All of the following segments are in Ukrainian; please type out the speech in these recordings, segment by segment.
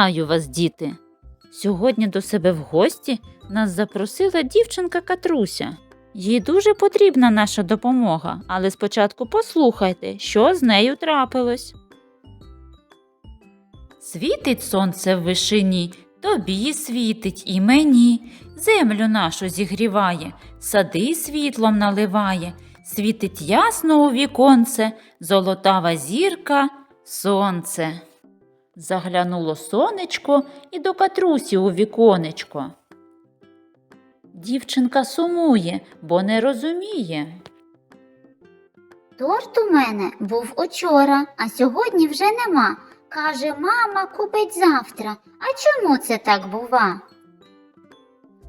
Вітаю вас, діти! Сьогодні до себе в гості нас запросила дівчинка Катруся. Їй дуже потрібна наша допомога, але спочатку послухайте, що з нею трапилось. Світить сонце в вишині, тобі світить і мені, землю нашу зігріває, сади світлом наливає, світить ясно у віконце, золотава зірка, сонце. Заглянуло сонечко і до катрусі у віконечко. Дівчинка сумує, бо не розуміє. Торт у мене був учора, а сьогодні вже нема. Каже, мама купить завтра. А чому це так бува?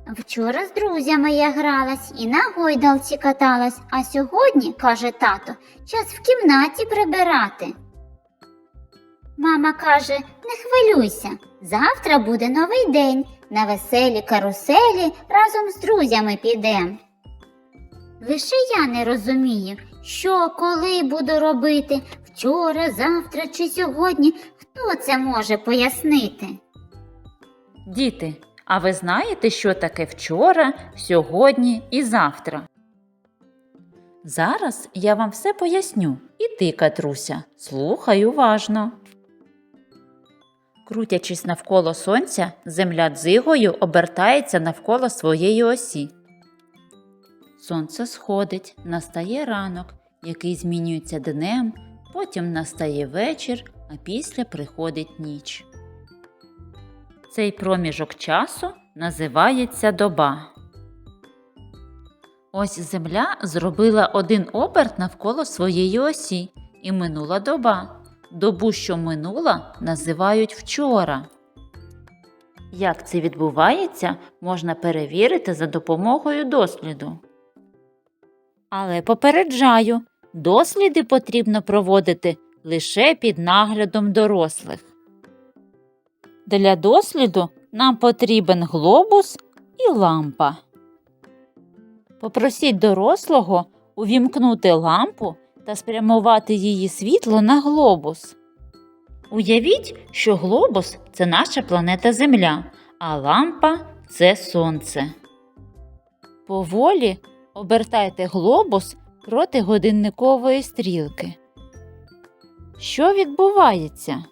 Вчора з друзями я гралась і на гойдалці каталась, а сьогодні, каже тато, час в кімнаті прибирати. Мама каже, не хвилюйся, завтра буде новий день. На веселі каруселі разом з друзями підем. Лише я не розумію, що коли буду робити вчора, завтра чи сьогодні. Хто це може пояснити? Діти, а ви знаєте, що таке вчора, сьогодні і завтра? Зараз я вам все поясню. І ти, Катруся, слухай уважно. Крутячись навколо сонця, земля дзигою обертається навколо своєї осі. Сонце сходить, настає ранок, який змінюється днем, потім настає вечір, а після приходить ніч. Цей проміжок часу називається доба. Ось земля зробила один оберт навколо своєї осі, і минула доба. Добу, що минула, називають вчора. Як це відбувається, можна перевірити за допомогою досліду. Але попереджаю, досліди потрібно проводити лише під наглядом дорослих. Для досліду нам потрібен глобус і лампа. Попросіть дорослого увімкнути лампу та спрямувати її світло на глобус. Уявіть, що глобус це наша планета Земля, а лампа це сонце. Поволі обертайте глобус проти годинникової стрілки. Що відбувається?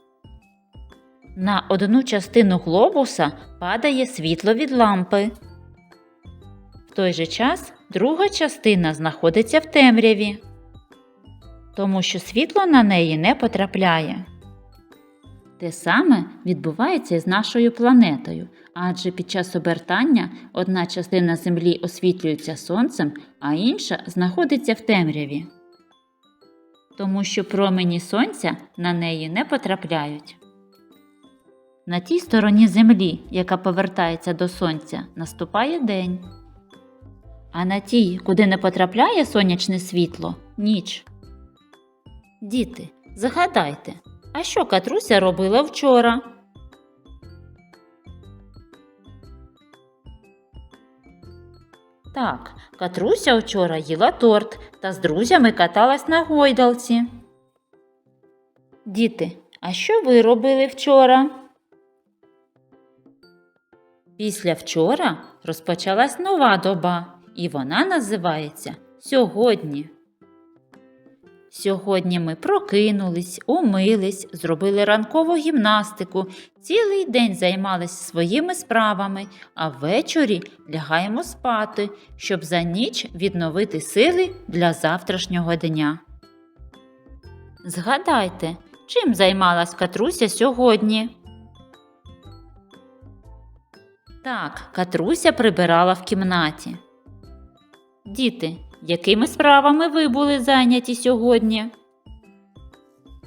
На одну частину глобуса падає світло від лампи. В той же час друга частина знаходиться в темряві, тому що світло на неї не потрапляє. Те саме відбувається і з нашою планетою, адже під час обертання одна частина Землі освітлюється сонцем, а інша знаходиться в темряві, тому що промені сонця на неї не потрапляють. На тій стороні Землі, яка повертається до Сонця, наступає день. А на тій, куди не потрапляє сонячне світло ніч. Діти, згадайте, а що Катруся робила вчора? Так, Катруся вчора їла торт та з друзями каталась на гойдалці. Діти, а що ви робили вчора? Після вчора розпочалась нова доба, і вона називається сьогодні. Сьогодні ми прокинулись, умились, зробили ранкову гімнастику, цілий день займалися своїми справами, а ввечері лягаємо спати, щоб за ніч відновити сили для завтрашнього дня. Згадайте, чим займалась Катруся сьогодні? Так, Катруся прибирала в кімнаті. Діти, якими справами ви були зайняті сьогодні?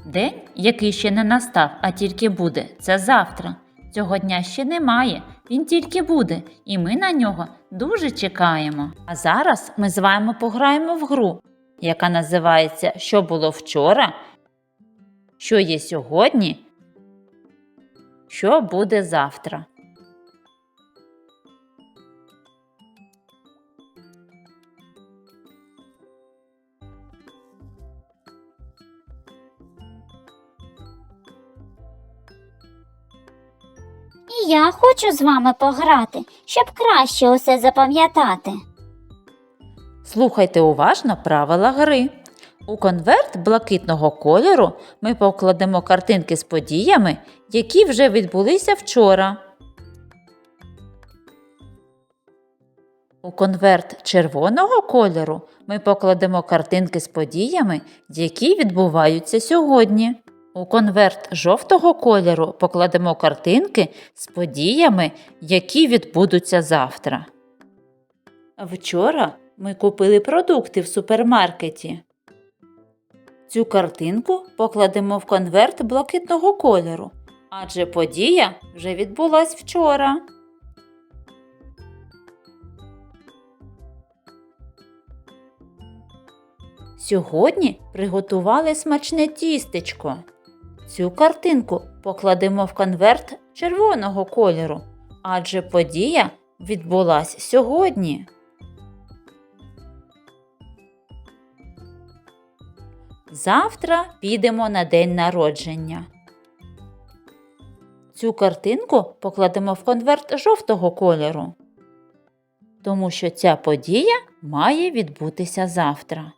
День, який ще не настав, а тільки буде, це завтра. Цього дня ще немає, він тільки буде, і ми на нього дуже чекаємо. А зараз ми з вами пограємо в гру, яка називається Що було вчора, що є сьогодні, що буде завтра. І я хочу з вами пограти, щоб краще усе запам'ятати. Слухайте уважно правила гри. У конверт блакитного кольору ми покладемо картинки з подіями, які вже відбулися вчора. У конверт червоного кольору ми покладемо картинки з подіями, які відбуваються сьогодні. У конверт жовтого кольору покладемо картинки з подіями, які відбудуться завтра. Вчора ми купили продукти в супермаркеті. Цю картинку покладемо в конверт блакитного кольору, адже подія вже відбулась вчора. Сьогодні приготували смачне тістечко. Цю картинку покладемо в конверт червоного кольору, адже подія відбулась сьогодні. Завтра підемо на день народження. Цю картинку покладемо в конверт жовтого кольору, тому що ця подія має відбутися завтра.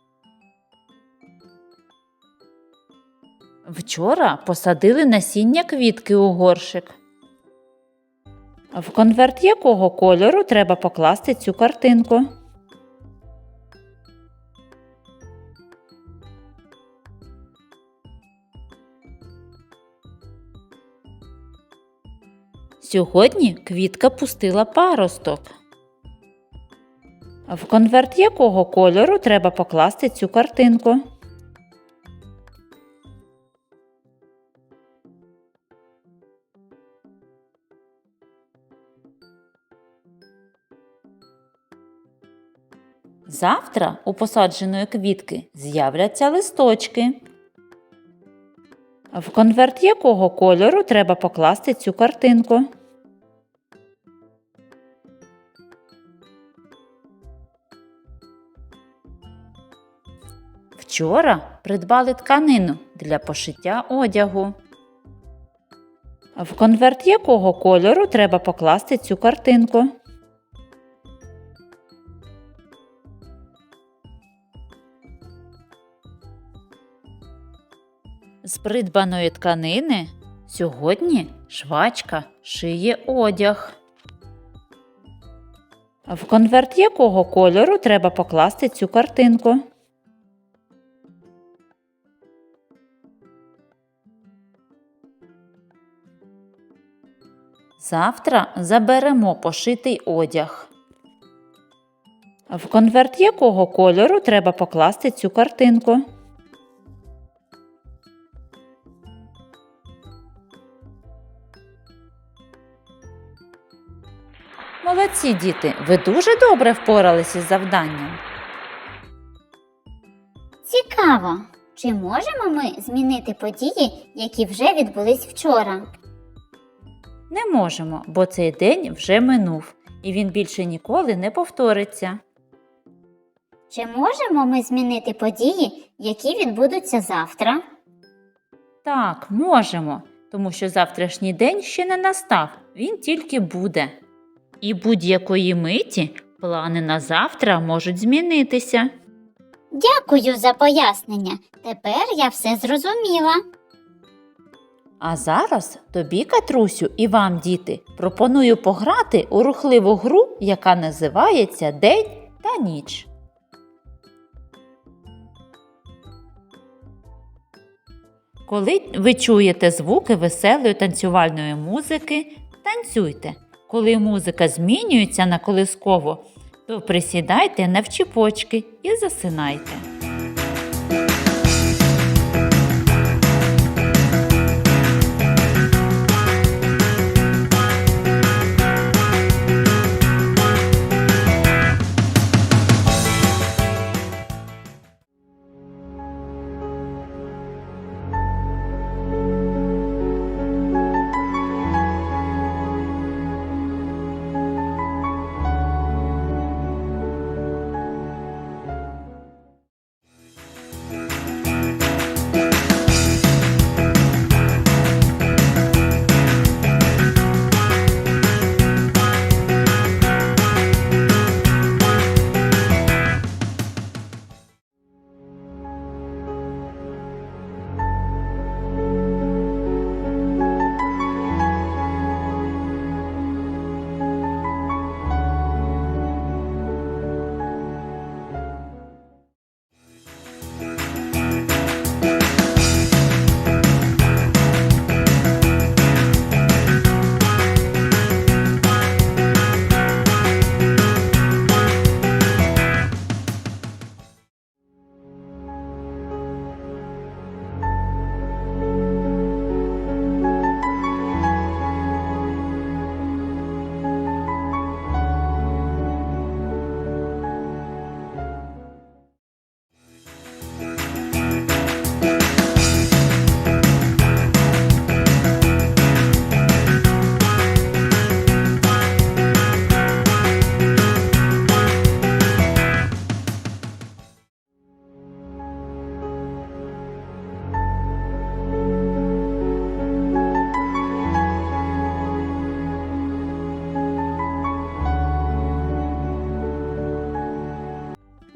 Вчора посадили насіння квітки у горшик. В конверт якого кольору треба покласти цю картинку? Сьогодні квітка пустила паросток. В конверт якого кольору треба покласти цю картинку? Завтра у посадженої квітки з'являться листочки. В конверт якого кольору треба покласти цю картинку? Вчора придбали тканину для пошиття одягу. В конверт якого кольору треба покласти цю картинку? Придбаної тканини сьогодні швачка шиє одяг. В конверт якого кольору треба покласти цю картинку? Завтра заберемо пошитий одяг. В конверт якого кольору треба покласти цю картинку? Молодці діти, ви дуже добре впоралися із завданням. Цікаво, чи можемо ми змінити події, які вже відбулись вчора? Не можемо, бо цей день вже минув, і він більше ніколи не повториться. Чи можемо ми змінити події, які відбудуться завтра? Так, можемо, тому що завтрашній день ще не настав, він тільки буде. І будь-якої миті плани на завтра можуть змінитися. Дякую за пояснення. Тепер я все зрозуміла. А зараз тобі, Катрусю, і вам, діти, пропоную пограти у рухливу гру, яка називається День та ніч. Коли ви чуєте звуки веселої танцювальної музики, танцюйте. Коли музика змінюється на колискову, то присідайте навчіпочки і засинайте.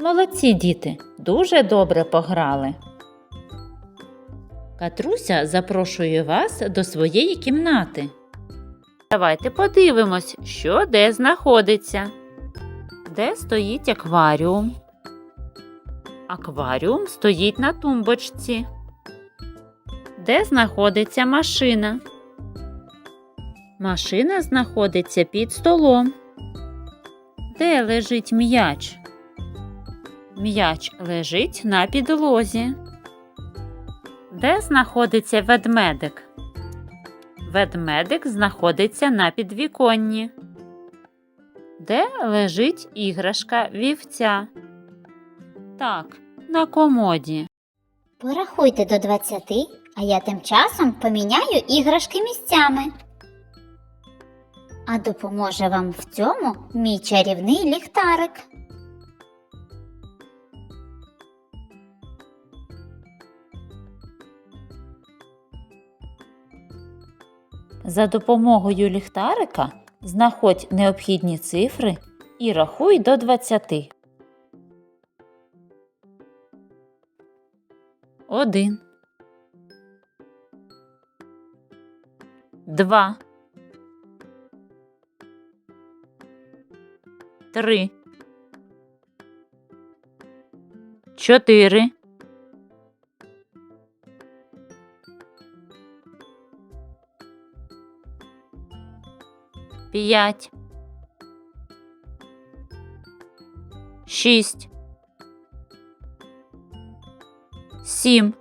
Молодці діти, дуже добре пограли. Катруся запрошує вас до своєї кімнати. Давайте подивимось, що де знаходиться. Де стоїть акваріум? Акваріум стоїть на тумбочці. Де знаходиться машина? Машина знаходиться під столом. Де лежить м'яч? М'яч лежить на підлозі. Де знаходиться ведмедик? Ведмедик знаходиться на підвіконні. Де лежить іграшка вівця? Так, на комоді. Порахуйте до 20, а я тим часом поміняю іграшки місцями. А допоможе вам в цьому мій чарівний ліхтарик. За допомогою ліхтарика знаходь необхідні цифри і рахуй до 20. Один. Два. Три. Чотири. П'ять. Шість. Сім.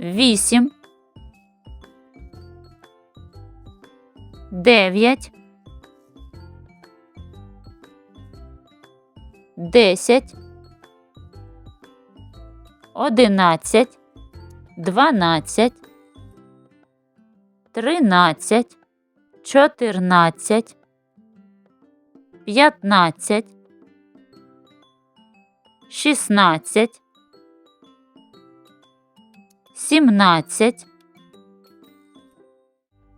Вісім. Дев'ять. Десять. Одинадцять. Дванадцять. Тринадцять. Чотирнадцять. П'ятнадцять. Шістнадцять. Сімнадцять.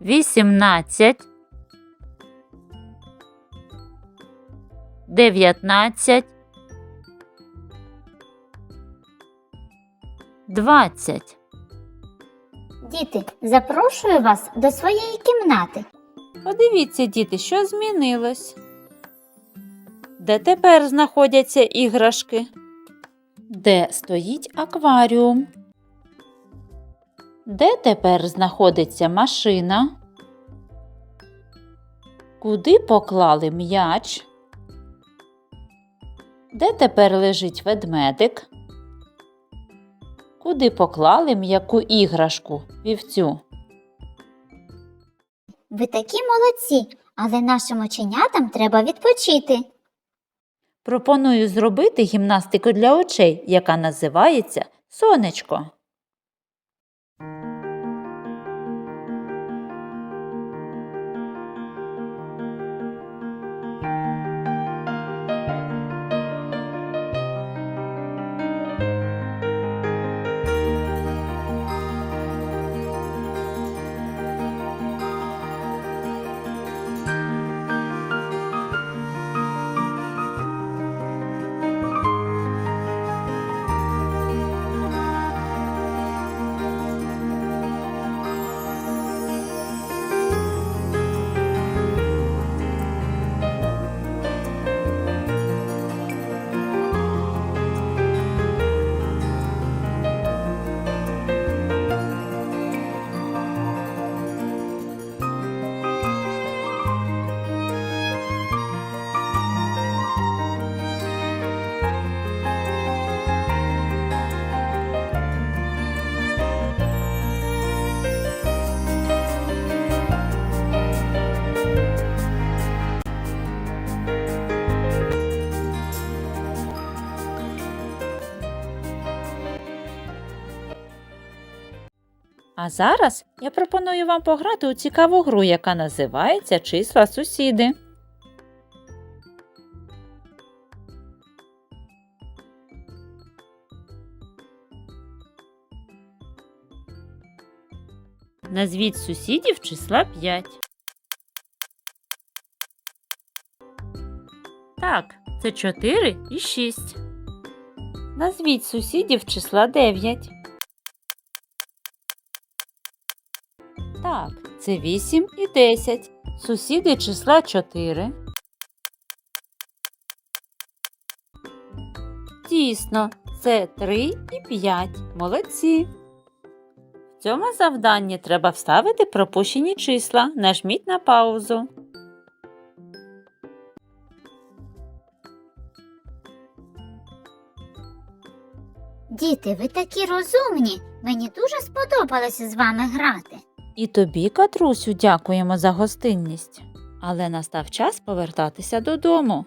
Вісімнадцять. Дев'ятнадцять. Двадцять. Діти, запрошую вас до своєї кімнати. Подивіться, діти, що змінилось. Де тепер знаходяться іграшки? Де стоїть акваріум? Де тепер знаходиться машина? Куди поклали м'яч? Де тепер лежить ведмедик? Куди поклали м'яку іграшку вівцю? Ви такі молодці, але нашим оченятам треба відпочити. Пропоную зробити гімнастику для очей, яка називається сонечко. А зараз я пропоную вам пограти у цікаву гру, яка називається Числа сусіди. Назвіть сусідів числа 5. Так, це 4 і 6. Назвіть сусідів числа 9. Так, це 8 і 10. Сусіди числа 4. Дійсно, це 3 і 5. Молодці. В цьому завданні треба вставити пропущені числа. Нажміть на паузу. Діти, ви такі розумні. Мені дуже сподобалося з вами грати. І тобі, Катрусю, дякуємо за гостинність. Але настав час повертатися додому.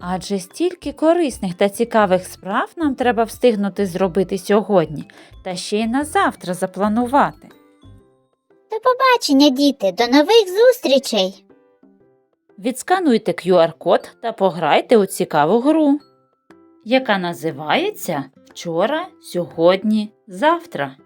Адже стільки корисних та цікавих справ нам треба встигнути зробити сьогодні та ще й на завтра запланувати. До побачення, діти, до нових зустрічей! Відскануйте QR-код та пограйте у цікаву гру, яка називається Вчора, сьогодні, завтра.